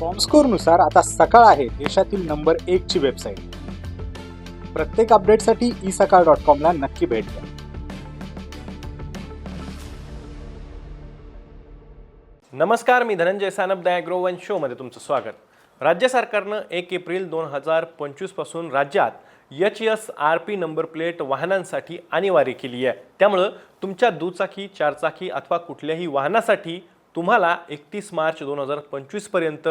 कॉमस्कोरनुसार आता सकाळ आहे देशातील नंबर एकची वेबसाईट प्रत्येक अपडेटसाठी ई सकाळ डॉट कॉमला नक्की भेट द्या. नमस्कार मी Dhananjay Sanap the agro one शोमध्ये तुमचं स्वागत. राज्य सरकारनं एक एप्रिल दोन हजार पंचवीसपासून राज्यात H S R P number plate वाहनांसाठी अनिवार्य केली आहे. त्यामुळं तुमच्या दुचाकी चारचाकी अथवा कुठल्याही वाहनासाठी तुम्हाला एकतीस मार्च दोन हजार पंचवीसपर्यंत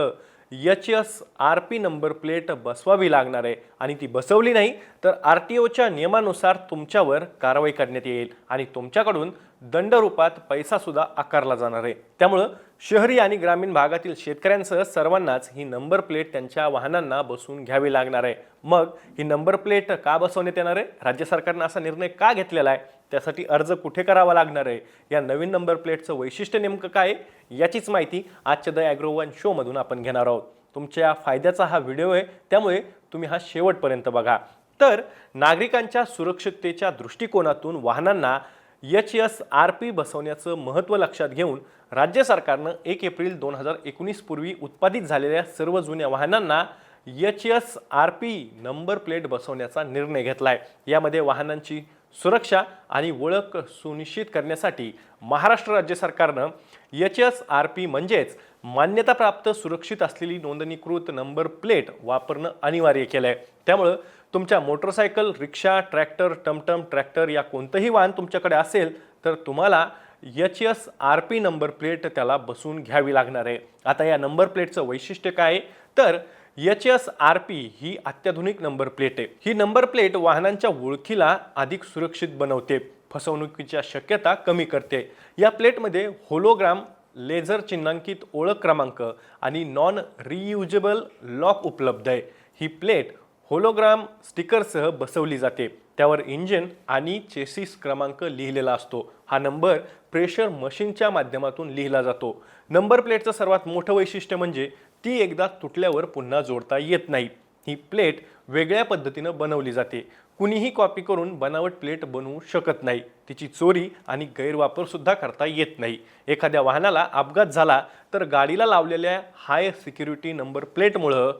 H S R P number plate बसवावी लागणार आहे. आणि ती बसवली नाही तर आर टी ओच्या नियमानुसार तुमच्यावर कारवाई करण्यात येईल आणि तुमच्याकडून दंडरूपात पैसासुद्धा आकारला जाणार आहे. त्यामुळं शहरी आणि ग्रामीण भागातील शेतकऱ्यांसह सर्वांनाच ही नंबर प्लेट त्यांच्या वाहनांना बसवून घ्यावी लागणार आहे. मग ही नंबर प्लेट का बसवण्यात येणार आहे? राज्य सरकारनं असा निर्णय का घेतलेला आहे? त्यासाठी अर्ज कुठे करावा लागणार आहे? या नवीन नंबर प्लेटचं वैशिष्ट्य नेमकं काय याचीच माहिती आजच्या द ॲग्रो वन शोमधून आपण घेणार आहोत. तुमच्या फायद्याचा हा व्हिडिओ आहे. त्यामुळे तुम्ही हा शेवटपर्यंत बघा. तर नागरिकांच्या सुरक्षिततेच्या दृष्टिकोनातून वाहनांना एच एस आर पी बसवण्याचं महत्त्व लक्षात घेऊन राज्य सरकारनं एक एप्रिल दोन हजार एकोणीस पूर्वी उत्पादित झालेल्या सर्व जुन्या वाहनांना H S R P number plate बसवण्याचा निर्णय घेतला आहे यामध्ये वाहनांची सुरक्षा आणि ओळख सुनिश्चित करण्यासाठी महाराष्ट्र राज्य सरकारनं एच एस आर पी म्हणजेच मान्यताप्राप्त सुरक्षित असलेली नोंदणीकृत नंबर प्लेट वापरणं अनिवार्य केलं आहे त्यामुळं तुमच्या मोटरसायकल रिक्षा ट्रॅक्टर टमटम ट्रॅक्टर या कोणतंही वाहन तुमच्याकडे असेल तर तुम्हाला H S R P number plate त्याला बसवून घ्यावी लागणार आहे. आता या नंबर प्लेटचं वैशिष्ट्य काय आहे? तर एच एस आर पी ही अत्याधुनिक नंबर प्लेट आहे. ही नंबर प्लेट वाहनांच्या ओळखीला अधिक सुरक्षित बनवते फसवणुकीच्या शक्यता कमी करते. या प्लेटमध्ये होलोग्राम लेझर चिन्हांकित ओळख क्रमांक आणि नॉन रियुजेबल लॉक उपलब्ध आहे. ही प्लेट होलोग्राम स्टिकरसह बसवली जाते. त्यावर इंजिन आणि चेसिस क्रमांक लिहिलेला असतो. हा नंबर प्रेशर मशीनच्या माध्यमातून लिहिला जातो. नंबर प्लेटचं सर्वात मोठं वैशिष्ट्य म्हणजे ती एकदा तुटल्यावर पुन्हा जोडता येत नाही. ही प्लेट वेगळ्या पद्धतीनं बनवली जाते. कुणीही कॉपी करून बनावट प्लेट बनवू शकत नाही. तिची चोरी आणि गैरवापरसुद्धा करता येत नाही. एखाद्या वाहनाला अपघात झाला तर गाडीला लावलेल्या हाय सिक्युरिटी नंबर प्लेटमुळं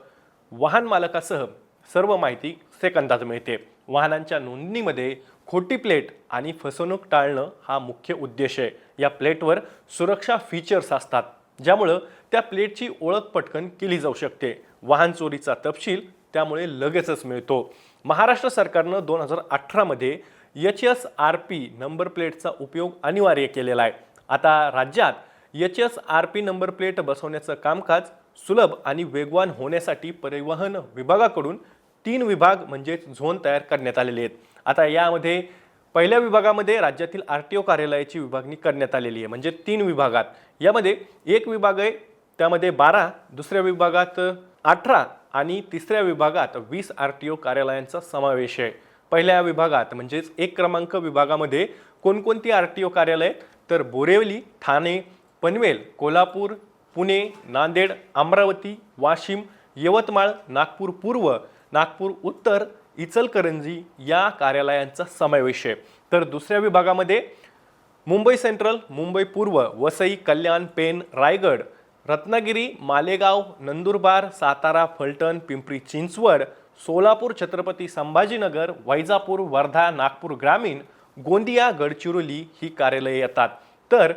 वाहन मालकासह सर्व माहिती सेकंदात मिळते. वाहनांच्या नोंदणीमध्ये खोटी प्लेट आणि फसवणूक टाळणं हा मुख्य उद्देश आहे. या प्लेटवर सुरक्षा फीचर्स असतात. ज्यामुळं त्या प्लेटची ओळख पटकन केली जाऊ शकते. वाहन चोरीचा तपशील त्यामुळे लगेचच मिळतो. महाराष्ट्र सरकारनं दोन हजार अठरामध्ये H S R P number प्लेटचा उपयोग अनिवार्य केलेला आहे. आता राज्यात H S R P number plate बसवण्याचं कामकाज सुलभ आणि वेगवान होण्यासाठी परिवहन विभागाकडून तीन विभाग म्हणजेच झोन तयार करण्यात आलेले आहेत. आता यामध्ये पहिल्या विभागामध्ये राज्यातील आर टी ओ कार्यालयाची विभागणी करण्यात आलेली आहे. म्हणजे तीन विभागात. यामध्ये एक विभाग आहे त्यामध्ये बारा दुसऱ्या विभागात अठरा आणि तिसऱ्या विभागात वीस आर टी ओ कार्यालयांचा समावेश आहे. पहिल्या विभागात म्हणजेच एक क्रमांक विभागामध्ये कोणकोणती आर टी ओ कार्यालय तर बोरेवली ठाणे पनवेल कोल्हापूर पुणे नांदेड अमरावती वाशिम यवतमाळ नागपूर पूर्व नागपूर उत्तर इचलकरंजी या कार्यालयांचा समावेश आहे. तर दुसऱ्या विभागामध्ये मुंबई सेंट्रल मुंबई पूर्व वसई कल्याण पेन रायगड रत्नागिरी मालेगाव नंदुरबार सातारा फलटण पिंपरी चिंचवड सोलापूर छत्रपती संभाजीनगर वैजापूर वर्धा नागपूर ग्रामीण गोंदिया गडचिरोली ही कार्यालये येतात. तर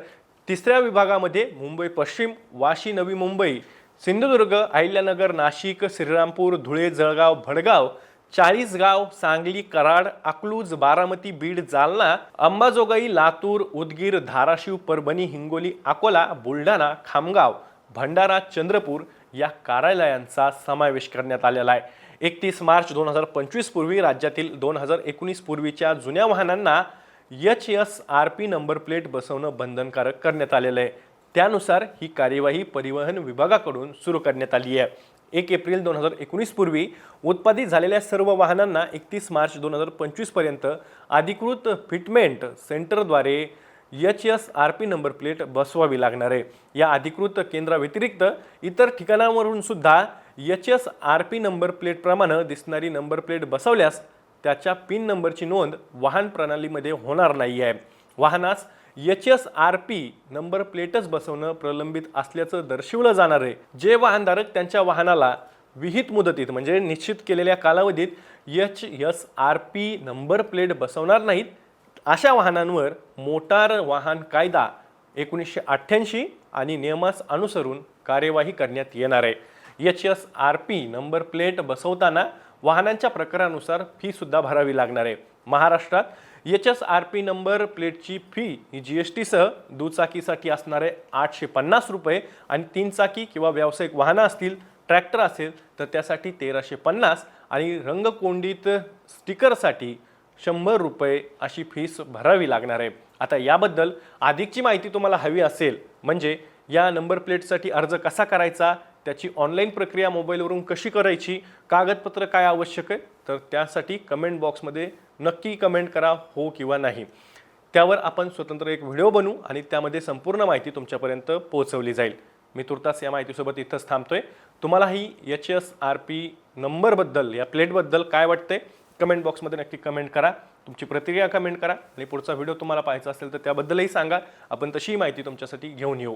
तिसऱ्या विभागामध्ये मुंबई पश्चिम वाशी नवी मुंबई सिंधुदुर्ग अहिल्यानगर नाशिक श्रीरामपूर धुळे जळगाव भडगाव चाळीसगाव सांगली कराड अकलूज बारामती बीड जालना अंबाजोगाई लातूर उदगीर धाराशिव परभणी हिंगोली अकोला बुलढाणा खामगाव भंडारा चंद्रपूर या कार्यालयांचा समावेश करण्यात आलेला आहे. एकतीस मार्च दोन हजार पंचवीस पूर्वी राज्यातील दोन हजार एकोणीस पूर्वीच्या जुन्या वाहनांना H S R P number plate बसवणं बंधनकारक करण्यात आलेलं आहे. त्यानुसार ही कार्यवाही परिवहन विभागाकडून सुरू करण्यात आली आहे. एक एप्रिल दोन हजार एकोणीसपूर्वी उत्पादित झालेल्या सर्व वाहनांना एकतीस मार्च दोन हजार पंचवीसपर्यंत अधिकृत fitment सेंटरद्वारे H S R P number plate बसवावी लागणार आहे. या अधिकृत केंद्राव्यतिरिक्त इतर ठिकाणावरून सुद्धा H S R P number प्लेटप्रमाणे दिसणारी नंबर प्लेट बसवल्यास त्याच्या पिन नंबरची नोंद वाहन प्रणालीमध्ये होणार नाही आहे वाहनास H S R P number प्लेटच बसवणं प्रलंबित असल्याचं दर्शवलं जाणार आहे. जे वाहनधारक त्यांच्या वाहनाला विहित मुदतीत म्हणजे निश्चित केलेल्या कालावधीत H S R P number plate बसवणार नाहीत अशा वाहनांवर मोटार वाहन कायदा एकोणीसशे अठ्ठ्याऐंशी आणि नियमास अनुसरून कार्यवाही करण्यात येणार आहे. H S R P number plate बसवताना वाहनांच्या प्रकारानुसार फीसुद्धा भरावी लागणार आहे. महाराष्ट्रात H S R P number प्लेटची फी ही जी एस टीसह दुचाकीसाठी असणारे आठशे पन्नास रुपये आणि तीन चाकी किंवा व्यावसायिक वाहनं असतील ट्रॅक्टर असेल तर त्यासाठी तेराशे पन्नास आणि रंगकोंडीत स्टिकरसाठी शंभर रुपये अशी फीस भरावी लागणार आहे. आता याबद्दल अधिकची माहिती तुम्हाला हवी असेल म्हणजे या नंबर प्लेटसाठी अर्ज कसा करायचा त्याची ऑनलाईन प्रक्रिया मोबाईलवरून कशी करायची कागदपत्र काय आवश्यक आहे तर त्यासाठी कमेंट बॉक्समध्ये नक्की कमेंट करा हो किंवा नाही. त्यावर आपण स्वतंत्र एक व्हिडिओ बनवू आणि त्यामध्ये संपूर्ण माहिती तुमच्यापर्यंत पोहोचवली जाईल. मी तुर्तास या माहितीसोबत इथंच थांबतोय. तुम्हालाही एच एस आर पी नंबरबद्दल या प्लेटबद्दल काय वाटतंय कमेंट बॉक्समध्ये नक्की कमेंट करा. तुमची प्रतिक्रिया कमेंट करा. आणि पुढचा व्हिडिओ तुम्हाला पाहायचा असेल तर त्याबद्दलही सांगा. आपण तशीही माहिती तुमच्यासाठी घेऊन येऊ.